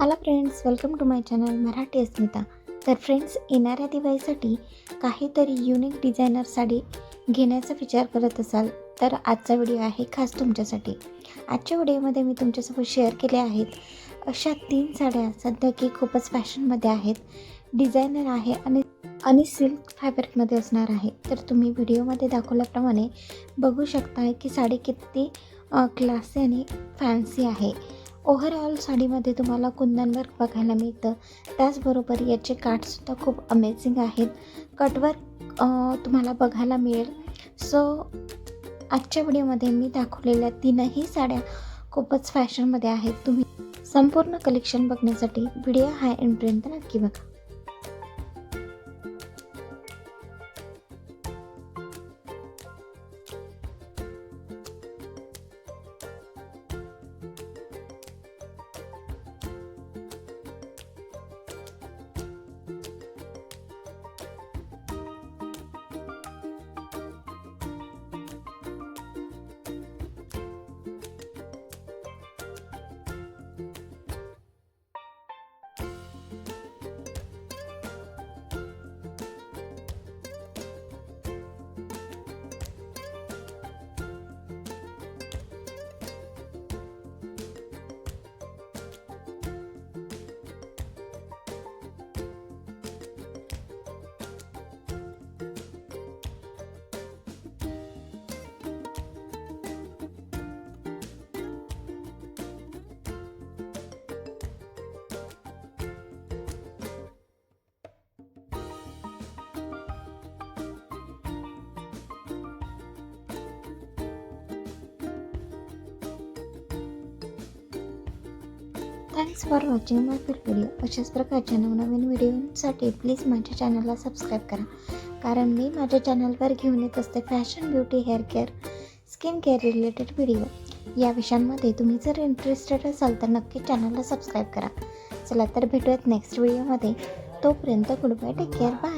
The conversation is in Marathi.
Hello friends welcome to my channel Marathi Asmita तर फ्रेंड्स येणाऱ्या दिवाळीसाठी काहीतरी युनिक डिझायनर साडी घेण्याचा विचार करत असाल तर आजचा व्हिडिओ आहे खास तुमच्यासाठी. आजच्या व्हिडिओमध्ये मी तुमच्यासोबत शेअर केल्या आहेत अशा तीन साड्या सध्या की खूपच फॅशनमध्ये आहेत. डिझायनर आहे आणि आणि सिल्क फॅब्रिकमध्ये असणार आहे. तर तुम्ही व्हिडिओमध्ये दाखवल्याप्रमाणे बघू शकता की साडी किती क्लासी आणि फॅन्सी आहे. ओव्हरऑल साडीमध्ये तुम्हाला कुंदन वर्क बघायला मिळतं. त्याचबरोबर याचे काठसुद्धा खूप अमेझिंग आहेत. कटवर्क तुम्हाला बघायला मिळेल. सो आजच्या व्हिडिओमध्ये मी दाखवलेल्या तीनही साड्या खूपच फॅशनमध्ये आहेत. तुम्ही संपूर्ण कलेक्शन बघण्यासाठी व्हिडिओ हा एंडपर्यंत नक्की बघा. थँक्स फॉर वॉचिंग माय फिर व्हिडिओ अशाच प्रकारच्या नवनवीन व्हिडिओसाठी प्लीज माझ्या चॅनलला सबस्क्राईब करा. कारण मी माझ्या चॅनलवर घेऊन येत असते fashion beauty hair care skin care related video या विषयांमध्ये तुम्ही जर इंटरेस्टेड असाल तर नक्की चॅनलला सबस्क्राईब करा. चला तर भेटूयात नेक्स्ट व्हिडिओमध्ये तोपर्यंत good bye take care bye